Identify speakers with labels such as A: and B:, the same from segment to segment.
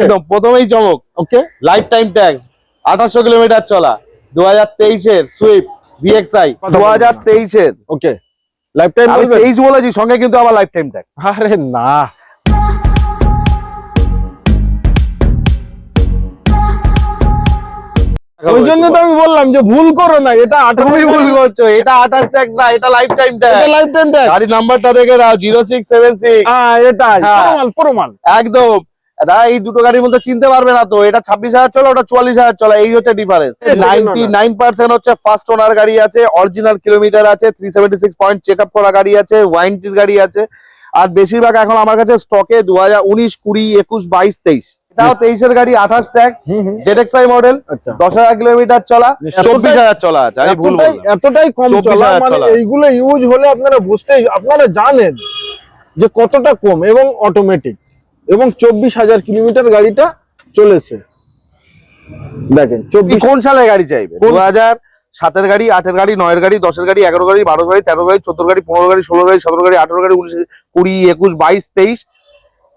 A: একদম প্রথমেই চমক
B: ওকে?
A: লাইফ টাইম ট্যাক্স আঠাশশো কিলোমিটার চলা দু হাজার তেইশের সুইফট ভিএক্সআই দু হাজার তেইশের।
B: ওকে লাইফ টাইম
A: তেইশ বলেছি সঙ্গে কিন্তু আবার লাইফ টাইম ট্যাক্স
B: আরে না। ওই জন্য তো আমি বললাম যে ভুল করো না এটা
A: তুমি ভুল করছ এটা আঠাশ ট্যাক্স না এটা life time tax
B: life time tax
A: গাড়ির নাম্বারটা দেখে নাও জিরো সিক্স সেভেন সিক্স
B: হ্যাঁ এটাই
A: হ্যাঁ।
B: প্রমাণ।
A: একদম। দাদা এই দুটো গাড়ির মধ্যে চিনতে পারবে না তো। এটা ছাব্বিশ হাজার চলা ওটা চুয়াল্লিশ হাজার চলা এই হচ্ছে ডিফারেন্স নাইনটি নাইন পার্সেন্ট হচ্ছে ফার্স্ট ওনার গাড়ি আছে অরিজিনাল কিলোমিটার আছে three seventy six point check up করা গাড়ি আছে ওয়ারেন্টির গাড়ি আছে। আর বেশিরভাগ এখন আমার কাছে স্টকে দু হাজার উনিশ কুড়ি একুশ বাইশ তেইশ। এটাও তেইশের গাড়ি আঠাশ ট্যাক্স
B: হুম
A: মডেল দশ হাজার কিলোমিটার চলা।
B: নিশ্চয়ই।
A: চব্বিশ হাজার চলা আছে আমি ভুল
B: এতটাই কম চলা মানে এইগুলো ইউজ হলে আপনারা বুঝতে আপনারা জানেন যে কতটা কম এবং অটোমেটিক এবং চব্বিশ হাজার কিলোমিটার গাড়িটা চলেছে। দেখেন চব্বিশ
A: কোন সালের গাড়ি চাইবে? দু হাজার সাতের গাড়ি আটের গাড়ি নয়ের গাড়ি দশের গাড়ি এগারো গাড়ি বারো গাড়ি তেরো গাড়ি চোদ্দ গাড়ি পনেরো গাড়ি ষোলো গাড়ি সতেরো গাড়ি আঠারো গাড়ি উনিশ কুড়ি একুশ বাইশ তেইশ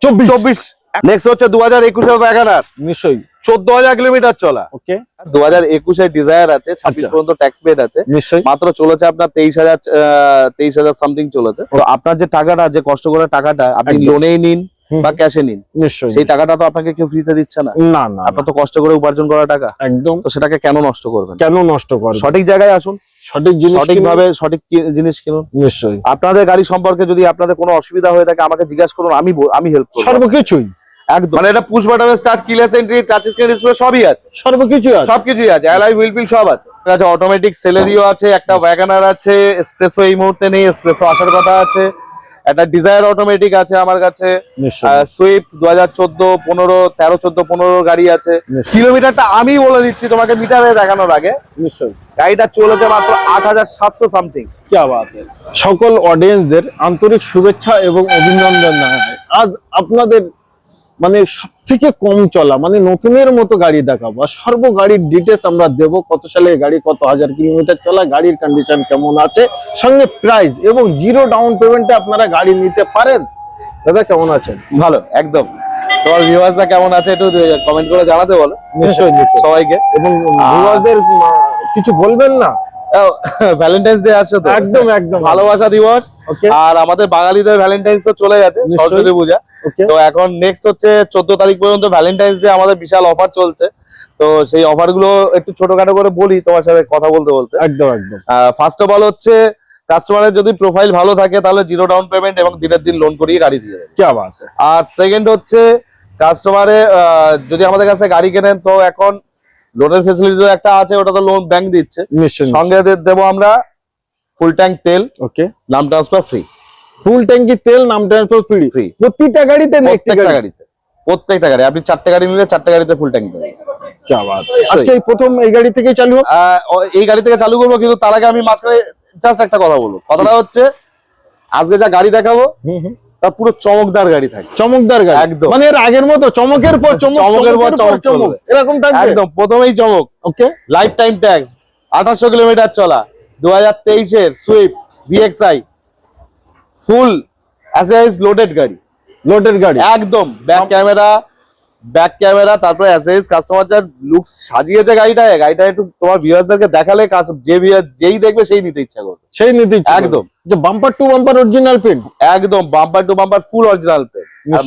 B: চব্বিশ।
A: চব্বিশ। নেক্সট হচ্ছে দু হাজার একুশের ভ্যাগানার
B: নিশ্চয়ই।
A: চোদ্দ হাজার কিলোমিটার চলা।
B: ওকে
A: দু হাজার একুশের ডিজায়ার আছে ছাব্বিশ
B: আচ্ছা।
A: পর্যন্ত ট্যাক্স পেড আছে।
B: নিশ্চয়ই।
A: মাত্র চলেছে আপনার তেইশ হাজার তেইশ হাজার সামথিং চলেছে। তো আপনার যে টাকাটা যে কষ্ট করে টাকাটা আপনি লোনেই নিন। বা ক্যাশে নিন।
B: নিশ্চয়ই
A: সেই টাকাটা তো আপনাকে কেউ ফ্রিতে দিচ্ছে না।
B: না না
A: আপনার তো কষ্ট করে উপার্জন করা টাকা।
B: একদম।
A: তো সেটাকে কেন নষ্ট করবেন?
B: কেন নষ্ট করে
A: সঠিক জায়গায় আসুন।
B: সঠিক জিনিস
A: সঠিকভাবে সঠিক জিনিস কিনুন।
B: নিশ্চয়ই।
A: আপনাদের গাড়ি সম্পর্কে যদি আপনাদের কোনো অসুবিধা হয়ে থাকে আমাকে জিজ্ঞাসা করুন আমি আমি হেল্প করব।
B: সর্বকিছুই।
A: একদম। মানে এটা push button start keyless entry touch screen display সবই আছে।
B: সর্বকিছুই আছে।
A: সবকিছুই আছে। অ্যালাই হুইল ফিল সব আছে। আছে অটোমেটিক সেলেরিও আছে একটা ওয়াগনার আছে এসপ্রেসো এই মুহূর্তে নেই এসপ্রেসো আসার কথা আছে। একটা ডিজায়ার অটোমেটিক আছে আমার কাছে। সুইফট দু হাজার চোদ্দ পনেরো তেরো চোদ্দ পনেরো গাড়ি আছে। কিলোমিটারটা আমি বলে দিচ্ছি তোমাকে মিটারে দেখানোর আগে।
B: নিশ্চয়ই।
A: গাড়িটা চলেছে মাত্র আট হাজার সাতশো সামথিং
B: সকল অডিয়েন্সদের আন্তরিক শুভেচ্ছা এবং অভিনন্দন আজ আপনাদের মানে সব থেকে কম চলা মানে নতুনের মতো গাড়ি দেখাবো। আর সর্ব গাড়ির ডিটেলস আমরা দেব কত সালে গাড়ি কত হাজার কিলোমিটার চলা গাড়ির কন্ডিশন কেমন আছে সঙ্গে প্রাইস এবং জিরো ডাউন পেমেন্টে আপনারা গাড়ি নিতে পারেন। দাদা কেমন আছেন?
A: ভালো একদম। তোমার ভিউয়ার্সরা কেমন আছে একটু কমেন্ট করে জানাতে বলো।
B: নিশ্চয়ই নিশ্চয়ই।
A: সবাইকে।
B: এবং ভিউয়ারদের কিছু বলবেন না?
A: ভ্যালেন্টাইন্স ডে আসছে তো?
B: একদম একদম।
A: ভালোবাসা দিবস। আর আমাদের বাঙালিদের ভ্যালেন্টাইন্স তো চলে গেছে সরস্বতী পূজা। তো এখন নেক্সট হচ্ছে চোদ্দ তারিখ পর্যন্ত ভ্যালেন্টাইন্স ডে আমাদের বিশাল অফার চলছে। তো সেই অফারগুলো একটু ছোটখাটো করে বলি তোমার সাথে কথা বলতে বলতে।
B: একদম একদম।
A: ফার্স্ট অফ অল হচ্ছে কাস্টমারের যদি প্রোফাইল ভালো থাকে তাহলে জিরো ডাউন পেমেন্ট এবং দিনের দিন লোন করিয়ে গাড়ি দিয়ে দেবে। আর সেকেন্ড হচ্ছে কাস্টমারে যদি আমাদের কাছে গাড়ি কেনেন তো এখন লোনের ফেসিলিটি একটা আছে ওটা তো লোন ব্যাংক দিচ্ছে। সঙ্গে দেবো আমরা ফুল ট্যাঙ্ক তেল
B: ওকে
A: নাম ট্রান্সফার ফ্রি
B: ফুল ট্যাঙ্কি তেল নাম ট্রান্সফার ফ্রি
A: ফ্রি
B: প্রতিটা গাড়িতে
A: প্রত্যেকটা গাড়িতে। প্রত্যেকটা গাড়ি। আপনি চারটে গাড়ি নিলে চারটে গাড়িতে ফুল ট্যাঙ্ক দেবেন।
B: আজকে এই প্রথম এই গাড়ি থেকে চালু
A: এই গাড়ি থেকে চালু করব কিন্তু তার আগে আমি মাঝখানে জাস্ট একটা কথা বলব। কথাটা হচ্ছে আজকে যা গাড়ি দেখাবো তা পুরো চমকদার গাড়ি থাকে।
B: চমকদার গাড়ি।
A: একদম।
B: মানে এর আগের মতো চমকের পর চমক
A: চমকের পর চমক
B: চমক। এরকম থাকবে?
A: একদম প্রথমেই চমক।
B: ওকে
A: লাইফ টাইম ট্যাক্স আঠাশশো কিলোমিটার চলা দু হাজার তেইশের সুইফট ভিএক্সআই ফুল অ্যাসেস লোডেড গাড়ি।
B: লোডেড গাড়ি।
A: একদম ব্যাক ক্যামেরা ব্যাক ক্যামেরা তারপরে অ্যাসেস কাস্টমার যা লুক সাজিয়েছে গাড়িটা গাড়িটা একটু তোমার ভিউয়ারদেরকে দেখালে যে ভিউয়ার যেই দেখবে সেই নিতে ইচ্ছা করবে
B: সেই নিতে
A: একদম।
B: যে বাম্পার টু বাম্পার অরিজিনাল পেন
A: একদম bumper to bumper full original pay
B: নিশ্চয়ই।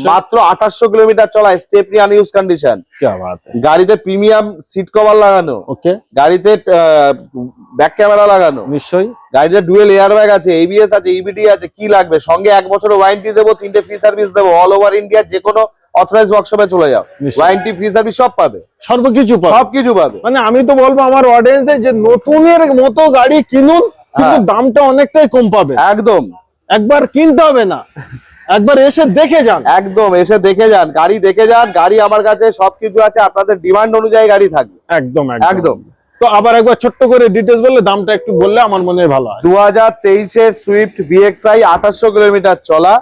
A: মাত্র আঠাশশো কিলোমিটার চলা স্টেপনি আনইউজ কন্ডিশন গাড়িতে প্রিমিয়াম সিট কভার লাগানো।
B: ওকে।
A: গাড়িতে ব্যাক ক্যামেরা লাগানো।
B: নিশ্চয়ই।
A: গাড়িতে ডুয়েল এয়ার ব্যাগ আছে এবিএস আছে ইবিডি আছে কি লাগবে? সঙ্গে এক বছরের ওয়ারেন্টি দেবো তিনটে ফ্রি সার্ভিস দেবো অল ওভার ইন্ডিয়া যে কোনো অথরাইজ ওয়ার্কশপে চলে যাও। ওয়ারেন্টি ফ্রি সার্ভিস সব পাবে।
B: সর্বকিছু।
A: সবকিছু পাবে।
B: মানে আমি তো বলব আমার অডিয়েন্সদের যে নতুনের মতো গাড়ি কিনুন কিন্তু
A: হ্যাঁ।
B: দামটা অনেকটাই কম পাবে।
A: একদম।
B: একবার কিনতে হবে না। একবার এসে দেখে যান।
A: একদম এসে দেখে যান গাড়ি দেখে যান গাড়ি আমার কাছে সবকিছু আছে আপনাদের ডিমান্ড অনুযায়ী গাড়ি থাকবে।
B: একদম
A: একদম।
B: তো আবার একবার ছোট্ট করে ডিটেলস বললে দামটা একটু বললে আমার মনে হয় ভালো
A: দু হাজার তেইশের সুইফট ভিএক্সআই আঠাশশো কিলোমিটার চলা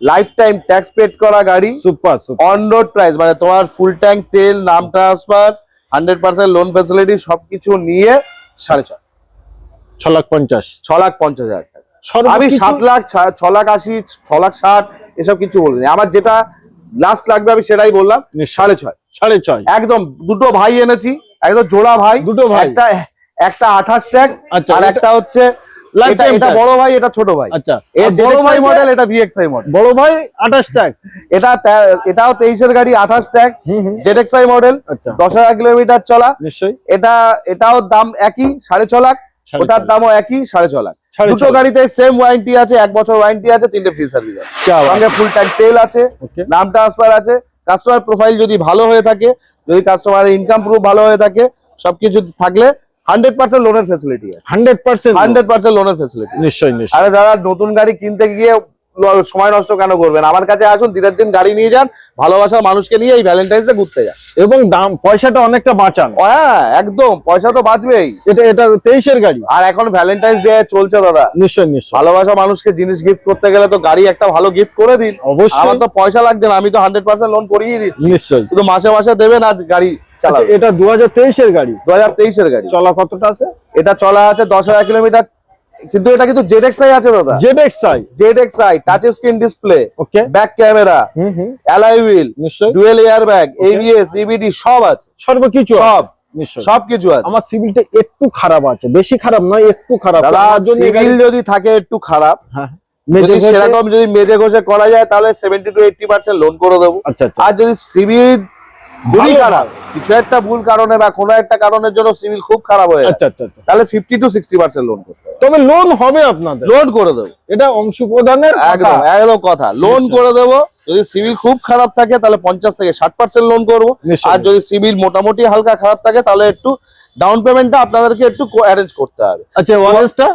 A: লাইফ টাইম ট্যাক্স পেড করা গাড়ি।
B: Super super
A: on road price মানে তোমার ফুল ট্যাঙ্ক তেল নাম transfer hundred percent loan facility সবকিছু নিয়ে সাড়ে ছ
B: ছ লাখ পঞ্চাশ।
A: ছ লাখ পঞ্চাশ হাজার। আমি সাত লাখ ছ লাখ আশি ছ লাখ ষাট এসব কিছু বলিনি আমার যেটা লাস্ট লাগবে আমি সেটাই বললাম। সাড়ে ছয়।
B: সাড়ে ছয়।
A: একদম দুটো ভাই এনেছি একদম জোড়া ভাই।
B: দুটো ভাই।
A: একটা একটা আঠাশ ট্যাক্স
B: আচ্ছা,
A: আর একটা হচ্ছে এটা বড় ভাই এটা ছোট ভাই।
B: আচ্ছা বড়
A: ভাই মডেল এটা ভিএক্সআই মডেল
B: বড় ভাই আঠাশ ট্যাক্স।
A: এটা এটাও তেইশের গাড়ি আঠাশ ট্যাক্স। জেডএক্সআই মডেল
B: আচ্ছা।
A: দশ হাজার কিলোমিটার চলা।
B: নিশ্চয়ই।
A: এটা এটাও দাম একই সাড়ে ছ লাখ।
B: সাড়ে
A: ওটার দামও একই সাড়ে ছ লাখ। দুটো গাড়িতে সেম ওয়ারেন্টি আছে এক বছর ওয়ারেন্টি আছে তিনটে ফ্রি সার্ভিস আছে। ফুল ট্যাঙ্ক তেল আছে নাম ট্রান্সফার আছে। কাস্টমার প্রোফাইল যদি ভালো হয়ে থাকে যদি কাস্টমারের ইনকাম প্রুফ ভালো হয়ে থাকে সবকিছু থাকলে হান্ড্রেড পার্সেন্ট লোনের ফেসিলিটি আছে।
B: হান্ড্রেড পার্সেন্ট
A: লোনের ফেসিলিটি
B: নিশ্চয়ই।
A: আর যারা নতুন গাড়ি কিনতে গিয়ে সময় নষ্ট কেন করবেন? আমার কাছে আসুন দিনের দিন গাড়ি নিয়ে যান ভালোবাসার মানুষকে নিয়ে এই ভ্যালেন্টাইন্স ডে ঘুরতে যান।
B: এবং দাম পয়সাটা অনেকটা বাঁচান।
A: হ্যাঁ একদম পয়সা তো বাঁচবেই।
B: এটা এটা তেইশের গাড়ি।
A: আর এখন ভ্যালেন্টাইন্স ডে চলছে দাদা।
B: নিশ্চয়ই নিশ্চয়
A: ভালোবাসা মানুষকে জিনিস গিফট করতে গেলে তো গাড়ি একটা ভালো গিফট করে দিন।
B: অবশ্যই।
A: আমার তো পয়সা লাগছে না আমি তো হান্ড্রেড পার্সেন্ট লোন করিয়ে দিচ্ছি।
B: নিশ্চয়ই।
A: শুধু মাসে মাসে দেবেন আর গাড়ি
B: আচ্ছা,
A: চালাবেন
B: এটা দু হাজার তেইশের গাড়ি।
A: দু হাজার তেইশের গাড়ি।
B: চলা কতটা আছে?
A: এটা চলা আছে দশ হাজার কিলোমিটার। কিন্তু এটা কিন্তু জেড এক্স আছে দাদা।
B: Z X I
A: Z X I touch screen display
B: okay
A: back camera
B: hmm hmm.
A: Alloy wheel
B: নিশ্চয়ই।
A: Dual air bag ABS EBD সব আছে।
B: সর্বকিছু
A: সব।
B: নিশ্চয়ই।
A: সব কিছু আছে।
B: আমার সিভিলটা একটু খারাপ আছে। বেশি খারাপ নয় একটু খারাপ।
A: সিভিল যদি থাকে একটু খারাপ।
B: হ্যাঁ।
A: যদি সেরকম যদি মেজে ঘষে করা যায় তাহলে seventy to eighty percent loan করে দেবো।
B: আচ্ছা আচ্ছা।
A: আর যদি সিভিল খুবই খারাপ। কিছু একটা ভুল কারণে বা কোনো একটা কারণের জন্য সিভিল খুব খারাপ হয়ে
B: আচ্ছা আচ্ছা আচ্ছা।
A: তাহলে fifty to sixty percent loan করতে
B: তবে লোন হবে আপনাদের।
A: লোন করে দেবো।
B: এটা অংশ প্রদানের
A: একদম একদম কথা। লোন করে দেবো। যদি সিভিল খুব খারাপ থাকে তাহলে পঞ্চাশ থেকে ষাট পার্সেন্ট লোন করব। আর যদি সিভিল মোটামুটি হালকা খারাপ থাকে তাহলে একটু ডাউন পেমেন্টটা আপনাদেরকে একটু অ্যারেঞ্জ করতে হবে।
B: আচ্ছা ওয়ারেন্সটা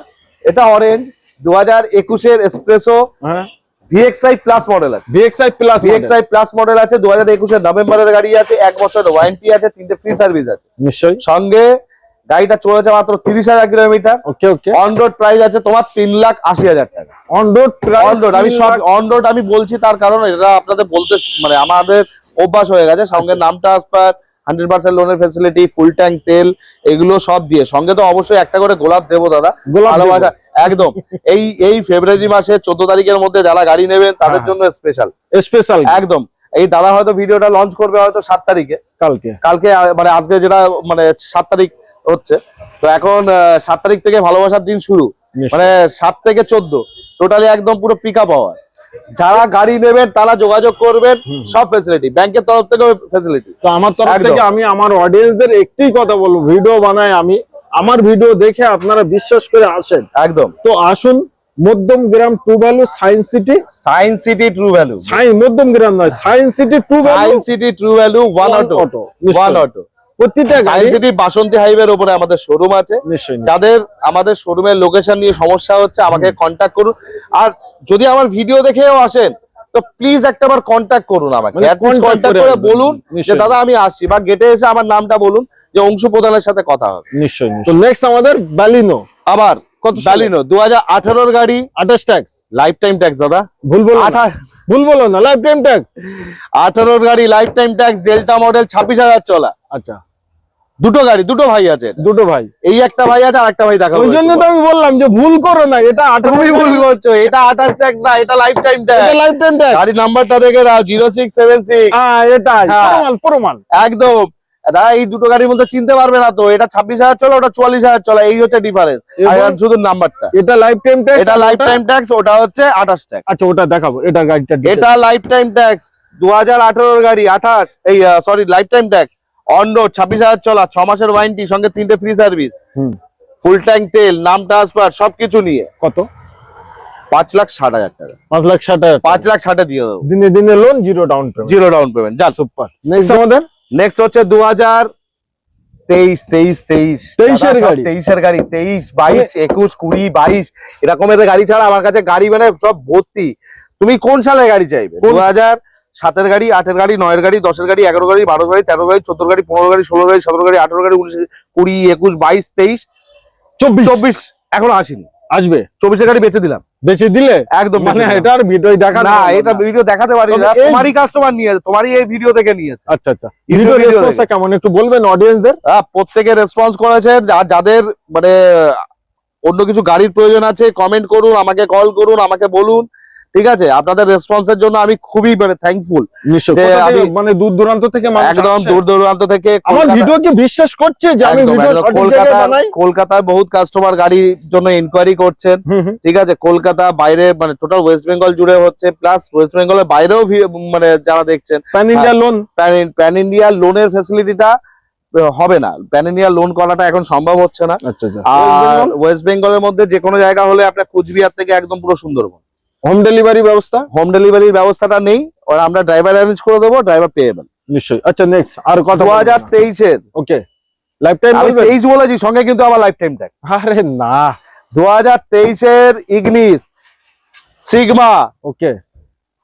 A: এটা অরেঞ্জ দু হাজার একুশের এক্সপ্রেসো
B: হ্যাঁ।
A: ভিএক্সআই প্লাস মডেল আছে।
B: VXI plus
A: VXI plus model আছে দু হাজার একুশের নভেম্বরের গাড়ি আছে এক বছর ওয়ারেন্টি আছে তিনটে ফ্রি সার্ভিস আছে।
B: নিশ্চয়ই।
A: সঙ্গে গাড়িটা চলেছে মাত্র তিরিশ হাজার kilometre.
B: Okay okay
A: on road price আছে তোমার তিন লাখ আশি হাজার টাকা।
B: অন রোড
A: অন রোড আমি সব অন রোড আমি বলছি তার কারণ এটা আপনাদের বলতে মানে আমাদের অভ্যাস হয়ে গেছে সঙ্গে নাম ট্রান্সফার হান্ড্রেড পার্সেন্ট লোনের ফেসিলিটি ফুল ট্যাঙ্ক তেল এগুলো সব দিয়ে। সঙ্গে তো অবশ্যই একটা করে গোলাপ দেবো দাদা। ভালোবাসা। একদম। এই এই ফেব্রুয়ারি মাসে চোদ্দ তারিখের মধ্যে যারা গাড়ি নেবেন তাদের
B: হ্যাঁ।
A: জন্য স্পেশাল
B: স্পেশাল
A: একদম। এই দাদা হয়তো ভিডিওটা লঞ্চ করবে হয়তো সাত তারিখে।
B: কালকে।
A: কালকে মানে আজকে যেটা মানে সাত তারিখ হচ্ছে। তো এখন সাত তারিখ থেকে ভালোবাসার দিন শুরু। মানে সাত থেকে চোদ্দ। টোটালি একদম পুরো পিক আপ হওয়া যারা গাড়ি নেবেন তারা যোগাযোগ করবেন সব ফেসিলিটি ব্যাংকের তরফ থেকে ফেসিলিটি
B: তো আমার তরফ থেকে আমি আমার অডিয়েন্সদের একটাই কথা বলব ভিডিও বানাই আমি আমার ভিডিও দেখে আপনারা বিশ্বাস করে আসেন।
A: একদম।
B: তো আসুন Madhyamgram true value science city
A: science city true value
B: Madhyamgram নয় science city true value
A: science city true value one auto one auto
B: প্রতিটা গাড়ি
A: সিটি বাসন্তী হাইওয়ের উপরে আমাদের শোরুম আছে। যাদের আমাদের শোরুমের লোকেশন নিয়ে সমস্যা হচ্ছে আমাকে কন্ট্যাক্ট করুন। আর যদি আমার ভিডিও দেখেও আসেন তো প্লিজ একটাবার কন্ট্যাক্ট করুন আমাকে।
B: মানে
A: কন্ট্যাক্ট
B: করে।
A: বলুন যে
B: নিশ্চয়ই।
A: দাদা আমি আসছি। বা গেটে এসে আমার নামটা বলুন যে অংশ প্রধানের সাথে কথা হবে।
B: নিশ্চয়ই তো নেক্সট আমাদের ব্যালিনো
A: আবার
B: কত?
A: ডালিনো দু হাজার আঠারোর গাড়ি।
B: আঠাশ ট্যাক্স
A: লাইফ টাইম ট্যাক্স দাদা।
B: ভুল বলো ভুল বলো না লাইফ টাইম ট্যাক্স
A: আঠারোর গাড়ি life time tax delta model ছাব্বিশ হাজার চলা।
B: আচ্ছা।
A: দুটো গাড়ি দুটো ভাই আছে
B: দুটো ভাই।
A: এই একটা ভাই আছে আর একটা ভাই দেখাবো
B: ওই জন্য তো আমি বললাম যে ভুল করো না এটা
A: তুমি ভুল করছ এটা আঠাশ ট্যাক্স না এটা লাইফ টাইম
B: এটা
A: ট্যাক্স
B: লাইফ টাইম ট্যাক্স
A: গাড়ির নাম্বারটা দেখে নাও জিরো সিক্স সেভেন সিক্স
B: হ্যাঁ এটাই
A: হ্যাঁ।
B: প্রমাণ প্রমাণ।
A: একদম। দাদা এই দুটো গাড়ির মধ্যে চিনতে পারবে না তো এটা ছাব্বিশ হাজার চলা ওটা চুয়াল্লিশ হাজার চলা এই হচ্ছে ডিফারেন্স শুধু নাম্বারটা
B: এটা লাইফ টাইম ট্যাক্স
A: এটা লাইফ টাইম ট্যাক্স ওটা হচ্ছে আঠাশ ট্যাক্স
B: আচ্ছা ওটা দেখাবো এটা গাড়িটা।
A: এটা লাইফ টাইম ট্যাক্স দু হাজার গাড়ি আঠাশ এই sorry life time tax on road ছাব্বিশ হাজার চলা ছ মাসের ওয়ারেন্টি সঙ্গে তিনটে ফ্রি সার্ভিস ফুল ট্যাঙ্ক তেল নাম ট্রান্সফার সবকিছু নিয়ে।
B: কত?
A: পাঁচ লাখ ষাট হাজার টাকা।
B: পাঁচ লাখ ষাট হাজার
A: পাঁচ লাখ ষাটে দিয়ে দেবো।
B: দিনে দিনে loan zero down payment
A: zero down payment যা
B: সুপার নেক্সট আমাদের?
A: নেক্সট হচ্ছে দু হাজার তেইশ তেইশ তেইশ।
B: তেইশের গাড়ি।
A: তেইশের গাড়ি তেইশ বাইশ একুশ কুড়ি বাইশ। এরকমের গাড়ি ছাড়া আমার কাছে গাড়ি মানে সব ভর্তি। তুমি কোন সালে গাড়ি চাইবে? দু হাজার সাতের গাড়ি আটের গাড়ি নয়ের গাড়ি দশের গাড়ি এগারো গাড়ি বারো গাড়ি তেরো গাড়ি চোদ্দ গাড়ি পনেরো গাড়ি ষোলো গাড়ি সতেরো গাড়ি আঠেরো গাড়ি উনিশ কুড়ি একুশ বাইশ তেইশ
B: চব্বিশ।
A: চব্বিশ এখনও আসেনি।
B: আসবে?
A: চব্বিশের গাড়ি বেঁচে দিলাম।
B: বেশি দিলে?
A: একদম
B: মানে এটা আর ভিডিও দেখা
A: না এটা ভিডিও দেখাতে পারি না। তোমারই কাস্টমার নিয়েছে তোমারই এই ভিডিও থেকে নিয়েছে
B: আচ্ছা আচ্ছা। ভিডিও রেসপন্সটা কেমন? একটু বলবেন অডিয়েন্সদের
A: আহ, প্রত্যেকে রেসপন্স করেছে যাদের মানে অন্য কিছু গাড়ির প্রয়োজন আছে কমেন্ট করুন আমাকে কল করুন আমাকে বলুন। ঠিক আছে? আপনাদের রেসপন্সের জন্য আমি খুবই মানে থ্যাঙ্কফুল
B: মানে দূর দূরান্ত থেকে
A: একদম দূর দূরান্ত থেকে
B: আমার ভিডিও কি বিশ্বাস করছে যে আমি ভিডিও
A: একদম।
B: সঠিক জায়গায়
A: কলকাতা কলকাতায় বহুত কাস্টমার গাড়ির জন্য ইনকোয়ারি করছেন। ঠিক আছে? কলকাতা বাইরে মানে টোটাল ওয়েস্ট বেঙ্গল জুড়ে হচ্ছে। প্লাস ওয়েস্ট বেঙ্গলের বাইরেও মানে যারা দেখছেন
B: pan India loan
A: pan India লোনের ফেসিলিটিটা হবে না। প্যান ইন্ডিয়া লোন করাটা এখন সম্ভব হচ্ছে না।
B: আচ্ছা আচ্ছা।
A: আর ওয়েস্ট বেঙ্গলের মধ্যে যে কোনো জায়গা হলে আপনার কুচবিহার থেকে একদম পুরো সুন্দরবন।
B: হোম ডেলিভারি ব্যবস্থা?
A: হোম ডেলিভারির ব্যবস্থাটা নেই আর আমরা ড্রাইভার অ্যারেঞ্জ করে দেবো ড্রাইভার পেয়ে যাবেন
B: নিশ্চয়ই। আচ্ছা নেক্সট আর কথা
A: দু হাজার তেইশের।
B: ওকে। লাইফ টাইম
A: তেইশ বলেছি সঙ্গে কিন্তু আবার লাইফ টাইম ট্যাক্স
B: আরে না।
A: দু হাজার তেইশের ইগনিস সিগমা
B: ওকে।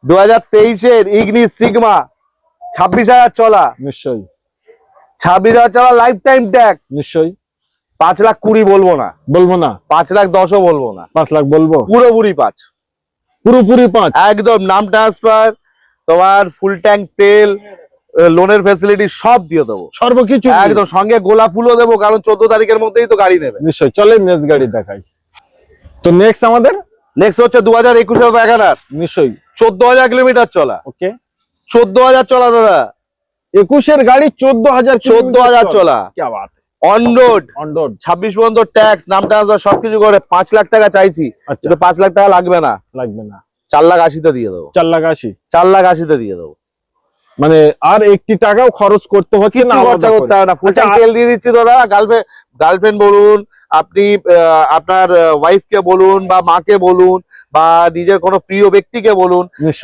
A: দু হাজার তেইশের ইগনিস সিগমা ছাব্বিশ হাজার চলা।
B: নিশ্চয়ই।
A: ছাব্বিশ হাজার চলা লাইফ টাইম ট্যাক্স
B: নিশ্চয়ই।
A: পাঁচ লাখ কুড়ি বলব না।
B: বলব না।
A: পাঁচ লাখ দশও বলব না।
B: পাঁচ লাখ বলব?
A: পুরোপুরি পাঁচ।
B: পুরোপুরি পাঁচ।
A: একদম নাম ট্রান্সফার তোমার ফুল ট্যাঙ্ক তেল লোনের ফেসিলিটি সব দিয়ে দেবো।
B: সর্বকিছু
A: একদম সঙ্গে গোলাপ ফুলও দেবো কারণ চোদ্দ তারিখের মধ্যেই তো গাড়ি নেবে।
B: নিশ্চয়ই চলেন নেক্সট গাড়ি দেখাই। তো নেক্সট আমাদের?
A: নেক্সট হচ্ছে দু হাজার একুশের ব্যাগানার
B: নিশ্চয়ই।
A: চোদ্দ হাজার কিলোমিটার চলা।
B: ওকে
A: চোদ্দ হাজার চলা দাদা।
B: একুশের গাড়ি চোদ্দ হাজার
A: চোদ্দ হাজার চলা।
B: কি
A: ছাব্বিশ পর্যন্ত ট্যাক্স নাম ট্রান্সফার সবকিছু করে পাঁচ লাখ টাকা চাইছি
B: আচ্ছা।
A: কিন্তু পাঁচ লাখ টাকা লাগবে না।
B: লাগবে না।
A: চার লাখ আশিতে দিয়ে দেবো।
B: চার লাখ আশি।
A: চার লাখ আশিতে দিয়ে দেবো।
B: মানে আর একটি টাকাও খরচ করতে হচ্ছে না
A: খরচা করতে হবে না। ফুল
B: আচ্ছা,
A: তেল দিয়ে দিচ্ছি দাদা। গার্লফ্রেন্ড গার্লফ্রেন্ড বলুন আপনি আপনার ওয়াইফকে বলুন বা মাকে বলুন বা নিজের কোনো প্রিয় ব্যক্তিকে বলুন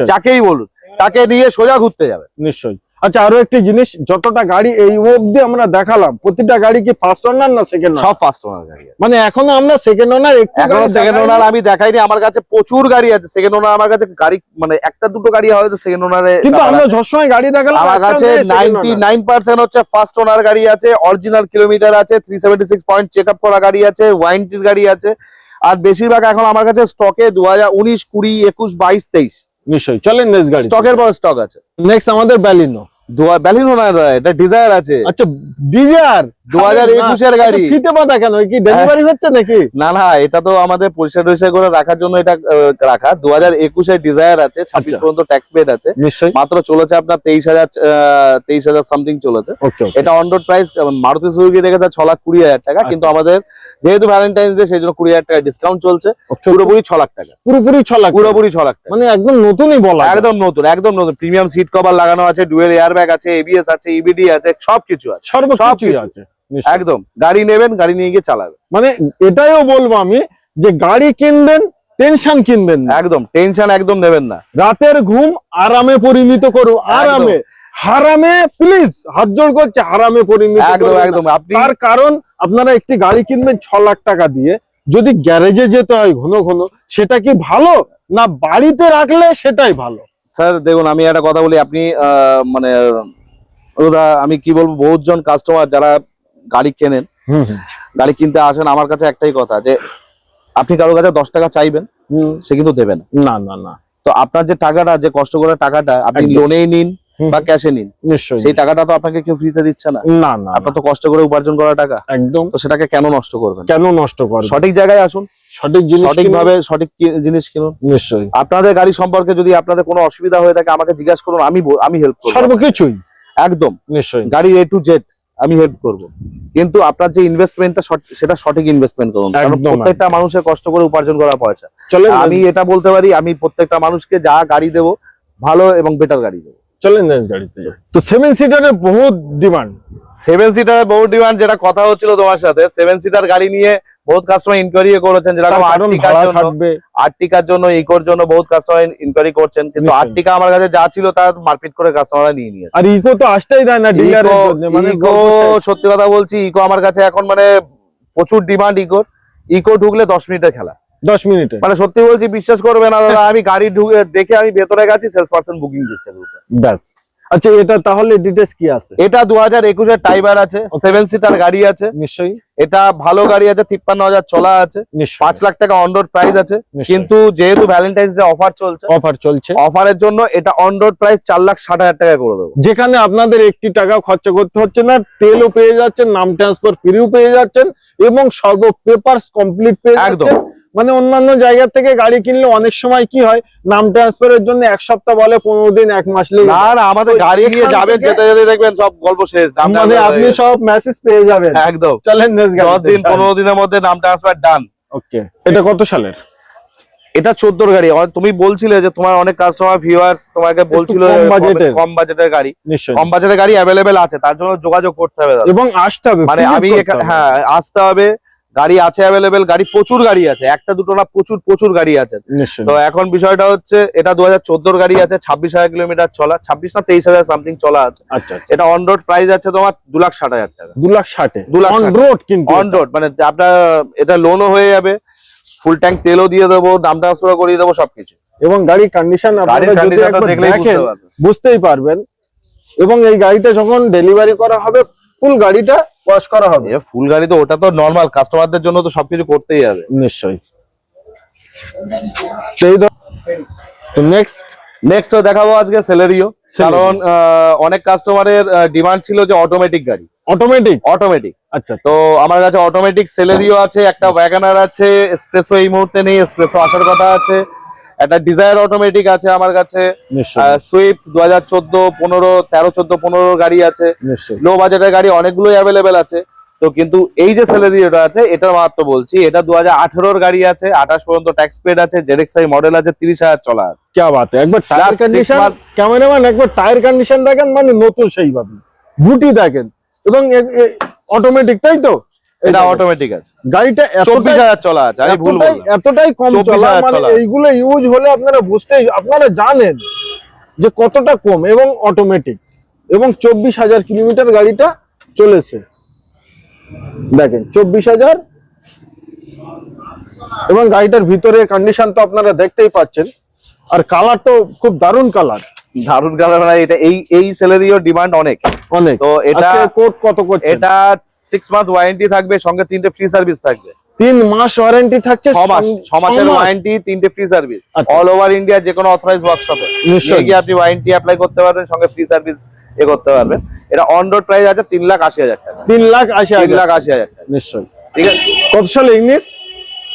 A: যাকেই বলুন তাকে নিয়ে সোজা ঘুরতে যাবে
B: নিশ্চয়ই। আচ্ছা আরও একটি জিনিস যতটা গাড়ি এই অবধি আমরা দেখালাম প্রতিটা গাড়ি কি ফার্স্ট ওনার না সেকেন্ড
A: সব ফার্স্ট ওনার গাড়ি
B: মানে এখনও আমরা সেকেন্ড ওনার একটু
A: এখনও সেকেন্ড ওনার আমি দেখাইনি আমার কাছে প্রচুর গাড়ি আছে। সেকেন্ড ওনার আমার কাছে গাড়ি মানে একটা দুটো গাড়ি হয়তো সেকেন্ড ওনারে
B: কিন্তু আমরা সবসময় গাড়ি দেখালাম
A: আমার কাছে
B: গাড়ি second
A: নাইনটি নাইন পার্সেন্ট হচ্ছে ফার্স্ট ওনার গাড়ি আছে অরিজিনাল কিলোমিটার আছে three seventy six point check up করা গাড়ি আছে ওয়ারেন্টির গাড়ি আছে। আর বেশিরভাগ এখন আমার কাছে স্টকে দু হাজার উনিশ কুড়ি একুশ বাইশ তেইশ।
B: নিশ্চয়ই। চলেন নেক্সট গাড়ি
A: স্টকের পর স্টক আছে।
B: নেক্সট আমাদের ব্যালিনো
A: ব্যালিনো না এটা ডিজায়ার আছে।
B: আচ্ছা ডিজার
A: 2021 এর গাড়ি।
B: ফিতে পাতা কেন? কি ডেলিভারি হচ্ছে নাকি?
A: না না এটা তো আমাদের পরিষ্কার টরিষ্কার করে রাখার জন্য এটা রাখা। দু হাজার একুশের ডিজায়ার আছে ছাব্বিশ
B: আচ্ছা।
A: পর্যন্ত ট্যাক্স পেড আছে।
B: নিশ্চয়ই।
A: মাত্র চলেছে আপনার তেইশ হাজার তেইশ হাজার সামথিং চলেছে। এটা প্রাইস মারুতি সুজুকি রেখেছে ছ লাখ কুড়ি হাজার টাকা কিন্তু আমাদের যেহেতু ভ্যালেন্টাইন্স ডে সেই জন্য কুড়ি হাজার টাকা ডিসকাউন্ট চলছে। পুরোপুরি ছ লাখ টাকা।
B: পুরোপুরি ছ লাখ
A: পুরোপুরি ছ লাখ টাকা।
B: মানে একদম নতুনই বলা
A: একদম নতুন একদম নতুন। প্রিমিয়াম সিট কভার লাগানো আছে ডুয়েল এয়ার ব্যাগ আছে এবিএস আছে ইবিডি আছে সবকিছু আছে।
B: সর্বকিছুই
A: সবকিছু।
B: আছে।
A: একদম। গাড়ি নেবেন গাড়ি নিয়ে গিয়ে চালাবেন।
B: মানে এটাইও বলব আমি যে গাড়ি কিনবেন টেনশন কিনবেন না।
A: একদম টেনশন একদম নেবেন না।
B: রাতের ঘুম আরামে পরিণত করো আরামে। হারামে প্লিজ হাত জোড় করছে হারামে পরিণত
A: একদম একদম আপনি
B: তার কারণ আপনারা একটি গাড়ি কিনবেন ছ লাখ টাকা দিয়ে যদি গ্যারেজে যেতে হয় ঘন ঘন সেটা কি ভালো? না বাড়িতে রাখলে সেটাই ভালো?
A: স্যার দেখুন আমি একটা কথা বলি আপনি আহ, মানে আমি কি বলব বহুত জন কাস্টমার যারা গাড়ি কেনেন গাড়ি কিনতে আসেন আমার কাছে একটাই কথা যে আপনি কারও কাছে দশ টাকা চাইবেন সে কিন্তু দেবে না।
B: না না না।
A: তো আপনার যে টাকাটা যে কষ্ট করে টাকাটা আপনি। লোনেই নিন বা ক্যাশে নিন
B: নিশ্চয়ই
A: সেই টাকাটা তো আপনাকে কেউ ফ্রিতে দিচ্ছে না।
B: না না
A: আপনার তো কষ্ট করে উপার্জন করা টাকা।
B: একদম।
A: তো সেটাকে কেন নষ্ট করবেন?
B: কেন নষ্ট করবে
A: সঠিক জায়গায় আসুন।
B: সঠিক জিনিস
A: সঠিক ভাবে সঠিক জিনিস কিনুন।
B: নিশ্চয়ই।
A: আপনাদের গাড়ি সম্পর্কে যদি আপনাদের কোনো অসুবিধা হয়ে থাকে আমাকে জিজ্ঞাসা করুন আমি আমি হেল্প করব।
B: সর্বকিছুই।
A: একদম।
B: নিশ্চয়ই।
A: গাড়ির এ টু জেড আমি হেল্প করব। কিন্তু আপনার যে ইনভেস্টমেন্টটা সেটা সঠিক ইনভেস্টমেন্ট করুন। কারণ প্রত্যেকটা মানুষের কষ্ট করে উপার্জন করা পয়সা।
B: চলে
A: আমি এটা বলতে পারি আমি প্রত্যেকটা মানুষকে যা গাড়ি দেব ভালো এবং বেটার গাড়ি দেবো।
B: নেক্সট গাড়িতে। তো সেভেন সিটারের বহুত ডিমান্ড
A: সেভেন সিটার বহু ডিমান্ড যেটা কথা হচ্ছিল তোমার সাথে। সেভেন সিটার গাড়ি নিয়ে বহুত কাস্টমার ইনকোয়ারি করেছেন যেরকম আর্টিকার জন্য আর্টিকার জন্য ইকোর জন্য বহুত কাস্টমার ইনকোয়ারি করছেন। কিন্তু আর্টিকা আমার কাছে যা ছিল তা মারপিট করে কাস্টমাররা নিয়ে নিয়েছে।
B: আর ইকো তো আসতেই দেয় না ডিলারের
A: ইকো
B: মানে
A: ইকো সত্যি কথা বলছি ইকো আমার কাছে এখন মানে প্রচুর ডিমান্ড ইকোর ইকো ঢুকলে দশ মিনিটের খেলা।
B: দশ মিনিটে।
A: মানে সত্যি বলছি বিশ্বাস করবে না দাদা আমি গাড়ি ঢুকে দেখে আমি ভেতরে গেছি সেলস পার্সন বুকিং দিচ্ছে।
B: ব্যাস। আচ্ছা এটা তাহলে ডিটেলস কি আছে?
A: এটা দু হাজার একুশের টাইবার আছে সেভেন সিটার গাড়ি আছে।
B: নিশ্চয়ই।
A: এটা ভালো গাড়ি আছে তিপ্পান্ন হাজার চলা আছে।
B: নিশ্চয়ই।
A: পাঁচ লাখ টাকা অন রোড প্রাইস আছে কিন্তু যেহেতু ভ্যালেন্টাইন্স ডে অফার চলছে
B: অফার চলছে।
A: অফারের জন্য এটা অন রোড প্রাইস চার লাখ ষাট হাজার টাকা করে দেবো।
B: যেখানে আপনাদের একটি টাকা খরচা করতে হচ্ছে না তেলও পেয়ে যাচ্ছেন নাম ট্রান্সফার ফ্রিও পেয়ে যাচ্ছেন এবং সর্ব পেপারস কমপ্লিট পেয়ে
A: একদম।
B: মানে অন্যান্য জায়গা থেকে গাড়ি কিনলে অনেক সময় কি হয় নাম ট্রান্সফারের জন্য এক সপ্তাহ বলে পনেরো দিন এক মাস লেগে
A: না না আমাদের গাড়ি নিয়ে যাবেন যেতে যেতে দেখবেন সব গল্প শেষ
B: মানে আপনি সব মেসেজ পেয়ে যাবেন।
A: একদম।
B: চলেন
A: দশ দিন পনেরো দিনের মধ্যে নাম ট্রান্সফার ডান
B: ওকে এটা কত সালের?
A: এটা চোদ্দোর গাড়ি। তুমি বলছিলে যে তোমার অনেক কাস্টমার ভিউয়ার্স তোমাকে বলছিল
B: কম বাজেটের।
A: গাড়ি। কম বাজেটের গাড়ি অ্যাভেলেবেল আছে তার জন্য যোগাযোগ করতে হবে
B: এবং আসতে হবে
A: মানে আমি। হ্যাঁ আসতে হবে। গাড়ি আছে অ্যাভেলেবেল গাড়ি প্রচুর গাড়ি আছে। একটা দুটো না প্রচুর প্রচুর গাড়ি আছে। তো এখন বিষয়টা হচ্ছে এটা দু হাজার গাড়ি আছে ছাব্বিশ হাজার কিলোমিটার চলা ছাব্বিশ না তেইশ হাজার সামথিং চলা আছে।
B: আচ্ছা আচ্ছা।
A: এটা অন রোড প্রাইস আছে তোমার দু লাখ ষাট হাজার টাকা।
B: দু লাখ ষাটে?
A: দু লাখ।
B: রোড কিন্তু
A: অন রোড মানে আপনার এটা লোনও হয়ে যাবে ফুল ট্যাঙ্ক তেলও দিয়ে দেবো দাম ট্রান্সফার করিয়ে দেবো সবকিছু।
B: এবং গাড়ির কন্ডিশন বুঝতেই পারবেন। এবং এই গাড়িটা যখন ডেলিভারি করা হবে ফুল গাড়িটা ওয়াশ করা হবে?
A: ফুল গাড়ি তো ওটা তো নর্মাল কাস্টমারদের জন্য তো সবকিছু করতেই হবে।
B: নিশ্চয়ই। তো নেক্সট
A: নেক্সট দেখাবো আজকে সেলেরিও কারণ অনেক কাস্টমারের ডিমান্ড ছিল যে অটোমেটিক গাড়ি।
B: অটোমেটিক
A: অটোমেটিক
B: আচ্ছা
A: তো আমার কাছে অটোমেটিক সেলেরিও আছে একটা ওয়াগানার আছে এসপ্রেসো এই মুহূর্তে নেই এসপ্রেসো আসার কথা আছে। একটা ডিজায়ার অটোমেটিক আছে আমার কাছে। সুইফট দু হাজার চোদ্দ পনেরো তেরো চোদ্দ পনেরো গাড়ি আছে। লো বাজেটের গাড়ি অনেকগুলোই অ্যাভেলেবেল আছে। তো কিন্তু এই যে স্যালারি যেটা আছে এটার মাত্র বলছি এটা দু হাজার গাড়ি আছে আঠাশ পর্যন্ত ট্যাক্স পেড আছে জেরেক্স আই মডেল আছে তিরিশ হাজার চলা আছে।
B: কে বাত একবার টায়ার কন্ডিশন ক্যামেরাম্যান একবার টায়ার কন্ডিশন দেখেন মানে নতুন সেইভাবে। বুটি দেখেন। এবং অটোমেটিক তাই তো?
A: এটা অটোমেটিক আছে।
B: গাড়িটা
A: চব্বিশ
B: এতটাই
A: হাজার চলা আছে আমি ভুল বললাম।
B: এতটাই কম চলা মানে এইগুলো ইউজ হলে আপনারা বুঝতেই আপনারা জানেন যে কতটা কম এবং অটোমেটিক এবং চব্বিশ হাজার কিলোমিটার গাড়িটা চলেছে। দেখেন চব্বিশ হাজার। এবং গাড়িটার ভিতরের কন্ডিশন তো আপনারা দেখতেই পাচ্ছেন। আর কালার তো খুব দারুণ কালার
A: দারুণ কালার মানে এটা এই এই স্যালারিও ডিমান্ড অনেক।
B: অনেক।
A: তো এটা
B: কোড কত করছে
A: এটা সিক্স মান্থ ওয়ারেন্টি থাকবে সঙ্গে তিনটে ফ্রি সার্ভিস থাকবে।
B: তিন মাস ওয়ারেন্টি থাকছে
A: ছ মাস মাসের ওয়ারেন্টি তিনটে free service. All over India যে কোনো অথরাইজ ওয়ার্কশপে
B: নিশ্চয়ই।
A: আপনি ওয়ারেন্টি অ্যাপ্লাই করতে পারবেন সঙ্গে ফ্রি সার্ভিস এ করতে পারবেন। এটা অন রোড প্রাইস আছে তিন লাখ আশি হাজার টাকা।
B: তিন লাখ আশি
A: তিন লাখ আশি হাজার টাকা।
B: নিশ্চয়ই।
A: ঠিক আছে?
B: কত সাল ইংলিশ?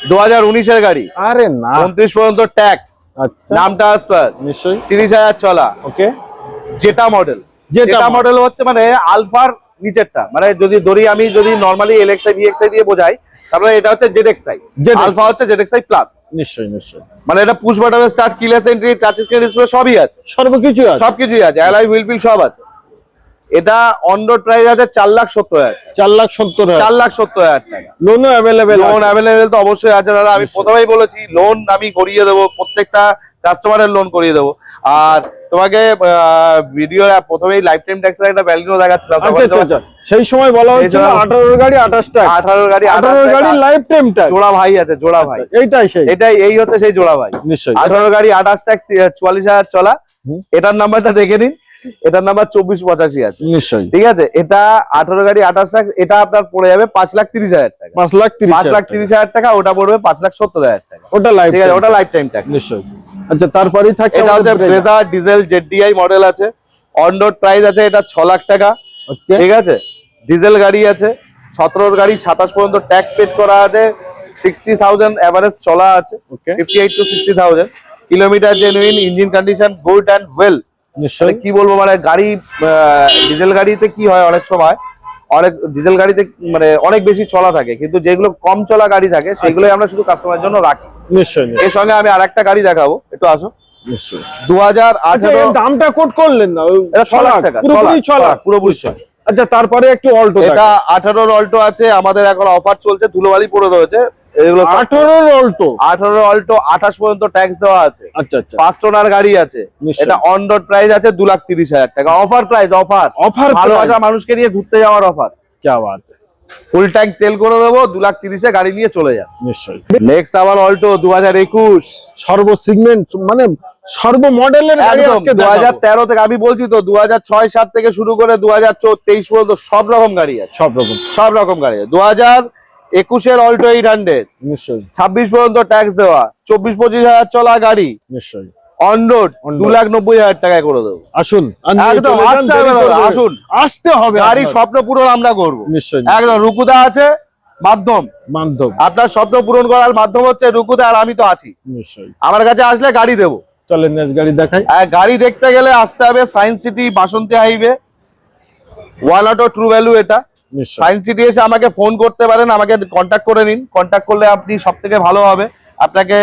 A: দু হাজার উনিশের গাড়ি।
B: আরে না।
A: উনত্রিশ পর্যন্ত ট্যাক্স
B: আচ্ছা।
A: নাম ট্রান্সফার
B: নিশ্চয়ই।
A: তিরিশ হাজার চলা।
B: ওকে
A: জেটা মডেল
B: যেটা
A: জেটা মডেল হচ্ছে মানে আলফার নিচেরটা। মানে যদি ধরি আমি যদি নর্মালি এলএক্সআই ভিএক্সআই দিয়ে বোঝাই তাহলে এটা হচ্ছে জেডএক্সআই
B: ZXi
A: আলফা হচ্ছে জেডএক্সআই প্লাস
B: নিশ্চয়ই নিশ্চয়ই।
A: মানে এটা পুশ বাটনের start keyless entry touch screen display সবই আছে।
B: সর্বকিছু আছে।
A: সবকিছুই আছে অ্যালাই হুইল ফিল সব আছে। এটা অন রোড প্রাইস আছে চার লাখ সত্তর হাজার টাকা।
B: চার লাখ সত্তর
A: চার লাখ সত্তর হাজার টাকা।
B: লোনও অ্যাভেলেবেল
A: লোন অ্যাভেলেবেল তো অবশ্যই আছে দাদা। আমি প্রথমেই বলেছি লোন আমি করিয়ে দেবো প্রত্যেকটা কাস্টমারের লোন করিয়ে দেবো। আর তোমাকে ভিডিও প্রথমেই লাইফ টাইম ট্যাক্সের একটা দেখাচ্ছিলাম
B: আচ্ছা আচ্ছা আচ্ছা। সেই সময় বলা
A: সময়-
B: আঠারো গাড়ি আঠাশ টাকা
A: আঠারো গাড়ি
B: আঠারো গাড়ি লাইফ টাইম টাকা
A: জোড়া ভাই আছে জোড়া ভাই।
B: এইটাই সেই।
A: এটাই এই হচ্ছে সেই জোড়া ভাই।
B: নিশ্চয়ই।
A: আঠারো গাড়ি আঠাশ ট্যাক্স চুয়াল্লিশ হাজার চলা।
B: হুম।
A: এটার নাম্বারটা দেখে নিন। এটার নাম্বার চব্বিশ পঁচাশি আছে।
B: নিশ্চয়ই।
A: ঠিক আছে? এটা আঠারো গাড়ি আঠাশ লাখ এটা আপনার পড়ে যাবে পাঁচ লাখ তিরিশ হাজার টাকা।
B: পাঁচ লাখ তিরিশ
A: পাঁচ লাখ তিরিশ হাজার টাকা ওটা পড়বে পাঁচ লাখ সত্তর হাজার টাকা।
B: ওটা লাইফ
A: ঠিক আছে ওটা লাইফ টাইম ট্যাক্স
B: নিশ্চয়ই। আচ্ছা তারপরেই থাকে
A: এটা হচ্ছে ব্রেজা ডিজেল জেডডিআই মডেল আছে। অন রোড প্রাইস আছে এটা ছ লাখ টাকা। ঠিক আছে? ডিজেল গাড়ি আছে সতেরোর গাড়ি সাতাশ পর্যন্ত ট্যাক্স পেড করা আছে সিক্সটি থাউজেন্ড অ্যাভারেজ চলা আছে fifty eight to sixty thousand kilometre genuine engine condition good and well
B: নিশ্চয়ই।
A: কি বলব মানে গাড়ি ডিজেল গাড়িতে কি হয় অনেক সময় অনেক ডিজেল গাড়িতে মানে অনেক বেশি চলা থাকে কিন্তু যেগুলো কম চলা গাড়ি থাকে সেগুলোই আমরা শুধু কাস্টমারের জন্য রাখি।
B: নিশ্চয়ই
A: এর সঙ্গে আমি আরেকটা গাড়ি দেখাবো একটু আসো। দু হাজার
B: আচ্ছা
A: আঠারো
B: দামটা কোট করলেন না ওই
A: এটা ছ লাখ টাকা ছ লাখ, পুরোপুরি
B: আচ্ছা তারপরে একটু অল্টো
A: এটা আঠারোর অল্টো আছে আমাদের এখন অফার চলছে ধুলোবালি পড়ে রয়েছে। এগুলো
B: অল্টো।
A: 18 অল্টো 28 পর্যন্ত ট্যাক্স দেওয়া আছে।
B: আচ্ছা আচ্ছা।
A: গাড়ি আছে। এটা আছে লাখ 30 হাজার টাকা। অফার প্রাইস অফার
B: অফার
A: ভালোবাসা মানুষকে নিয়ে ঘুরতে যাওয়ার অফার ফুল ট্যাঙ্ক তেল করে দেবো দু লাখ তিরিশে গাড়ি নিয়ে চলে যান
B: নিশ্চয়ই।
A: আবার অল্টো দু হাজার একুশ।
B: সর্ব সিগমেন্ট মানে সর্ব মডেলের
A: তেরো থেকে আমি বলছি তো ছয় সাত থেকে শুরু করে পর্যন্ত সব রকম গাড়ি আছে।
B: সব রকম।
A: সব রকম গাড়ি আছে। দু হাজার একুশের অল্টো এইট হান্ড্রেড
B: নিশ্চয়ই।
A: ছাব্বিশ পর্যন্ত ট্যাক্স দেওয়া। চব্বিশ পঁচিশ হাজার চলা গাড়ি।
B: নিশ্চয়ই।
A: অন রোড দু লাখ নব্বই হাজার টাকায় করে দেবো।
B: আসুন
A: একদম, আসতে হবে দাদা, আসুন।
B: আসতে হবে
A: গাড়ি স্বপ্ন পূরণ আমরা করব।
B: নিশ্চয়ই
A: একদম রুকুদা আছে মাধ্যম।
B: মাধ্যম।
A: আপনার স্বপ্ন পূরণ করার মাধ্যম হচ্ছে রুকুদা আর আমি তো আছি।
B: নিশ্চয়ই।
A: আমার কাছে আসলে গাড়ি দেবো।
B: চলেন গাড়ি দেখাই।
A: গাড়ি দেখতে গেলে আসতে হবে science city Basanti highway. One auto true value এটা। সায়েন্স সিটি এসে আমাকে ফোন করতে পারেন আমাকে কন্ট্যাক্ট করে নিন। কন্ট্যাক্ট করলে আপনি সব থেকে ভালো হবে। আপনাকে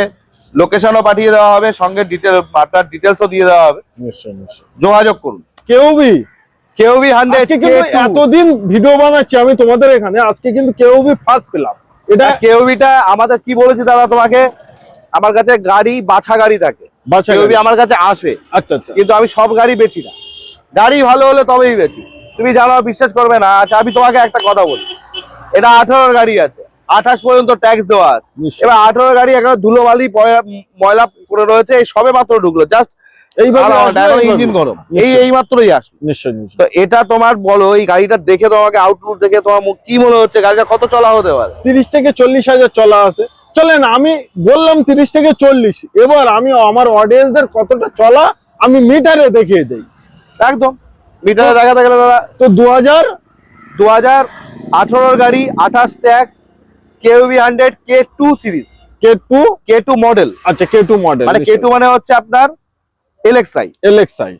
A: লোকেশনও পাঠিয়ে দেওয়া হবে সঙ্গে ডিটেল আপনার ডিটেলসও দিয়ে দেওয়া হবে।
B: নিশ্চয়ই নিশ্চয়ই।
A: যোগাযোগ করুন।
B: কেউ বি
A: কেউ বি হান্ড্রেড
B: এতদিন ভিডিও বানাচ্ছি আমি তোমাদের এখানে আজকে কিন্তু কেউ বি ফার্স্ট পেলাম। এটা
A: কেউ বিটা আমাদের কি বলেছি দাদা তোমাকে? আমার কাছে গাড়ি বাছা গাড়ি থাকে। আমার কাছে আসে।
B: আচ্ছা আচ্ছা।
A: কিন্তু আমি সব গাড়ি বেচি না। গাড়ি ভালো হলে তবেই বেচি। তুমি জানো বিশ্বাস করবে না। আচ্ছা আমি তোমাকে একটা কথা বলি। এটা আঠারোর গাড়ি আছে। আঠাশ পর্যন্ত ট্যাক্স দেওয়া আছে। এবার আঠারোর গাড়ি একটা ধুলোবালি ময়লা পড়ে রয়েছে এই সবে মাত্র ঢুকলো। জাস্ট। ইঞ্জিন গরম। এই এই মাত্রই আসলো
B: নিশ্চয়ই
A: তো এটা তোমার বলো এই গাড়িটা দেখে তোমাকে আউটলুক দেখে তোমার কি মনে হচ্ছে? গাড়িটা কত চলা হতে পারে?
B: তিরিশ থেকে চল্লিশ হাজার চলা আছে। চলেন আমি বললাম তিরিশ থেকে চল্লিশ। এবার আমি আমার অডিয়েন্সদের কতটা চলা আমি মিটারে দেখিয়ে দেই।
A: একদম। মিটারে দেখাতে গেলে দাদা?
B: তো দু হাজার
A: দু হাজার আঠারোর গাড়ি আঠাশ tax KUV hundred K two series.
B: K two?
A: K two model.
B: আচ্ছা কে টু মডেল
A: মানে কে টু মানে হচ্ছে আপনার এলএক্সআই
B: এলএক্সআই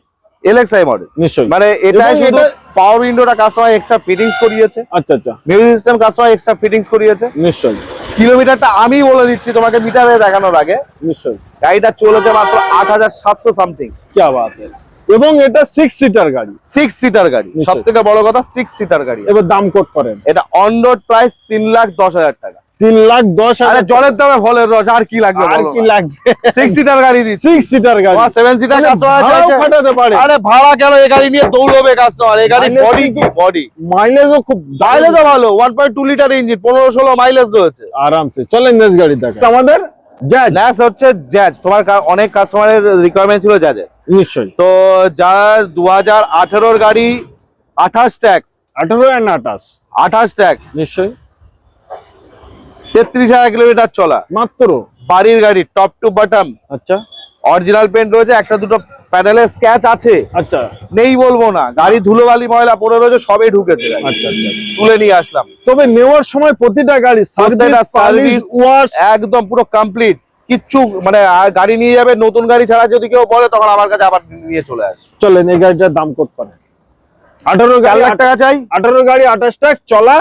A: এলএক্সআই মডেল।
B: নিশ্চয়ই।
A: মানে এটা শুধু পাওয়ার উইন্ডোটা কাস্টমার এক্সট্রা ফিটিংস করিয়েছে।
B: আচ্ছা আচ্ছা।
A: Music system customer extra fittings করিয়েছে।
B: নিশ্চয়ই।
A: কিলোমিটারটা আমি বলে দিচ্ছি তোমাকে মিটারে দেখানোর আগে।
B: নিশ্চয়ই।
A: গাড়িটা চলেছে মাত্র আট হাজার সাতশো সামথিং
B: কি है। এবং এটা সিক্স সিটার গাড়ি।
A: সিক্স সিটার গাড়ি। সব থেকে বড় কথা সিক্স সিটার গাড়ি।
B: এবার দাম কোট করেন।
A: এটা অন রোড প্রাইস তিন লাখ দশ হাজার টাকা।
B: তিন লাখ দশ হাজার
A: জলের দামে ফলের রস আর কি লাগবে
B: আর কি লাগবে?
A: সিক্স সিটার গাড়ি দিচ্ছি।
B: সিক্স সিটার গাড়ি।
A: সেভেন সিটার কাস্টমার
B: ভাড়াও পারে।
A: আরে ভাড়া কেন এই গাড়ি নিয়ে দৌড়বে কাস্টমার এই গাড়ি বডি বডি
B: মাইলেজও খুব
A: মাইলেজও ভালো one point two litre engine পনেরো ষোলো মাইলেজ রয়েছে।
B: আরামসে। চলেন গাড়ি দেখ আমাদের জ্যাজ
A: ন্যাস হচ্ছে জ্যাজ তোমার অনেক কাস্টমারের রিকোয়ারমেন্ট ছিল জ্যাজের
B: নিশ্চয়ই।
A: তো যার দু হাজার আঠেরোর গাড়ি আঠাশ ট্যাক্স
B: আঠারো অ্যান্ড আঠাশ।
A: আঠাশ ট্যাক্স
B: নিশ্চয়ই।
A: তেত্রিশ হাজার কিলোমিটার চলা।
B: মাত্র।
A: বাড়ির গাড়ি টপ টু বটম
B: আচ্ছা।
A: অরিজিনাল পেন্ট রয়েছে একটা দুটো প্যানেলের স্ক্যাচ আছে।
B: আচ্ছা।
A: নেই বলব না। গাড়ি ধুলোবালি ময়লা পড়ে রয়েছে সবে ঢুকেছে।
B: আচ্ছা আচ্ছা।
A: তুলে নিয়ে আসলাম।
B: তবে নেওয়ার সময় প্রতিটা গাড়ি সার্ভিস ওয়াশ
A: একদম পুরো কমপ্লিট কিচ্ছু মানে গাড়ি নিয়ে যাবে নতুন গাড়ি ছাড়া যদি কেউ বলে তখন আমার কাছে আবার নিয়ে চলে আসে
B: চলেন এই গাড়িটার দাম কত পারে আঠারো গাড়ি
A: লাখ টাকা চাই।
B: আঠারো গাড়ি আঠাশ টাকা চলা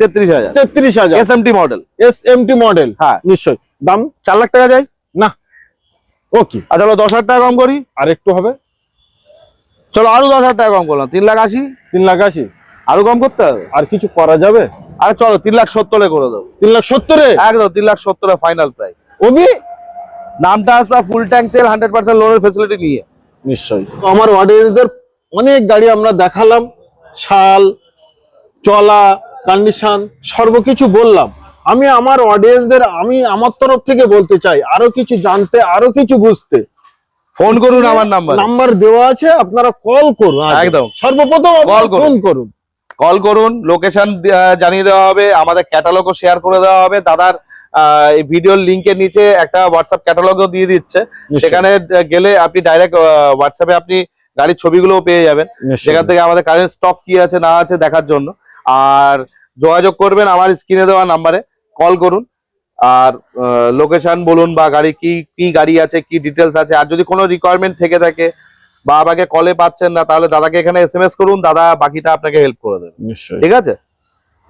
A: তেত্রিশ হাজার।
B: তেত্রিশ হাজার।
A: S M T model
B: S M T model
A: হ্যাঁ।
B: নিশ্চয়ই। দাম?
A: চার লাখ টাকা চাই।
B: না। ওকে
A: আর চলো দশ হাজার টাকা কম করি।
B: আর একটু হবে।
A: চলো আরও দশ হাজার টাকা কম করলাম তিন লাখ আশি?
B: তিন লাখ আশি।
A: আরও কম করতে হবে?
B: আর কিছু করা যাবে?
A: আর চলো তিন লাখ সত্তরে করে দেবো।
B: তিন লাখ সত্তরে?
A: একদম তিন লাখ সত্তরে ফাইনাল প্রাইস
B: ওবি
A: নামটা আসবে ফুল ট্যাঙ্ক তেল হান্ড্রেড পার্সেন্ট লোনের ফেসিলিটি নিয়ে।
B: নিশ্চয়ই। আমার অডিয়েন্সদের অনেক গাড়ি আমরা দেখালাম শাল চলা কন্ডিশন সর্বকিছু বললাম। আমি আমার অডিয়েন্সদের আমি আমার তরফ থেকে বলতে চাই আরও কিছু জানতে আরও কিছু বুঝতে।
A: ফোন করুন আমার নাম্বার
B: নাম্বার দেওয়া আছে আপনারা কল করুন
A: একদম।
B: সর্বপ্রথম। ফোন করুন।
A: কল করুন। লোকেশন জানিয়ে দেওয়া হবে আমাদের ক্যাটালগও শেয়ার করে দেওয়া হবে। দাদার এই ভিডিওর লিংকের নিচে একটা হোয়াটসঅ্যাপ ক্যাটালগও দিয়ে দিচ্ছে। সেখানে গেলে আপনি ডাইরেক্ট হোয়াটসঅ্যাপে আপনি গাড়ির ছবিগুলোও পেয়ে যাবেন। সেখান থেকে আমাদের কারেন্ট স্টক কি আছে না আছে দেখার জন্য। আর যোগাযোগ করবেন আমার স্ক্রিনে দেওয়া নাম্বারে কল করুন। আর লোকেশন বলুন বা গাড়ি কি কি গাড়ি আছে কি ডিটেলস আছে। আর যদি কোনো রিকোয়ারমেন্ট থেকে থাকে বা আমাকে কলে পাচ্ছেন না তাহলে দাদাকে এখানে এসএমএস করুন দাদা বাকিটা আপনাকে হেল্প করে দেবে।
B: নিশ্চয়ই।
A: ঠিক আছে?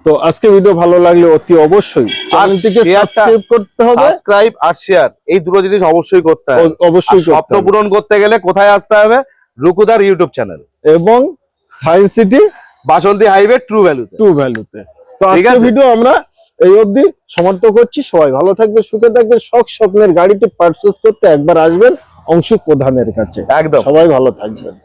B: তো আজকে ভিডিও ভালো লাগলে অতি অবশ্যই চ্যানেলটিকে সাবস্ক্রাইব করতে হবে।
A: সাবস্ক্রাইব আর শেয়ার এই দুটো জিনিস অবশ্যই করতে হবে।
B: অবশ্যই
A: স্বপ্ন পূরণ করতে গেলে কোথায় আসতে হবে? রুকুদার ইউটিউব চ্যানেল
B: এবং science city
A: Basanti highway true ভ্যালুতে
B: ট্রু ভ্যালুতে তো আজকে। ভিডিও আমরা এই অবধি সমাপ্ত করছি। সবাই ভালো থাকবে সুখে থাকবে শখ স্বপ্নের গাড়িটি পার্সেস করতে একবার আসবেন অংশ প্রধানের কাছে।
A: একদম।
B: সবাই ভালো থাকবেন।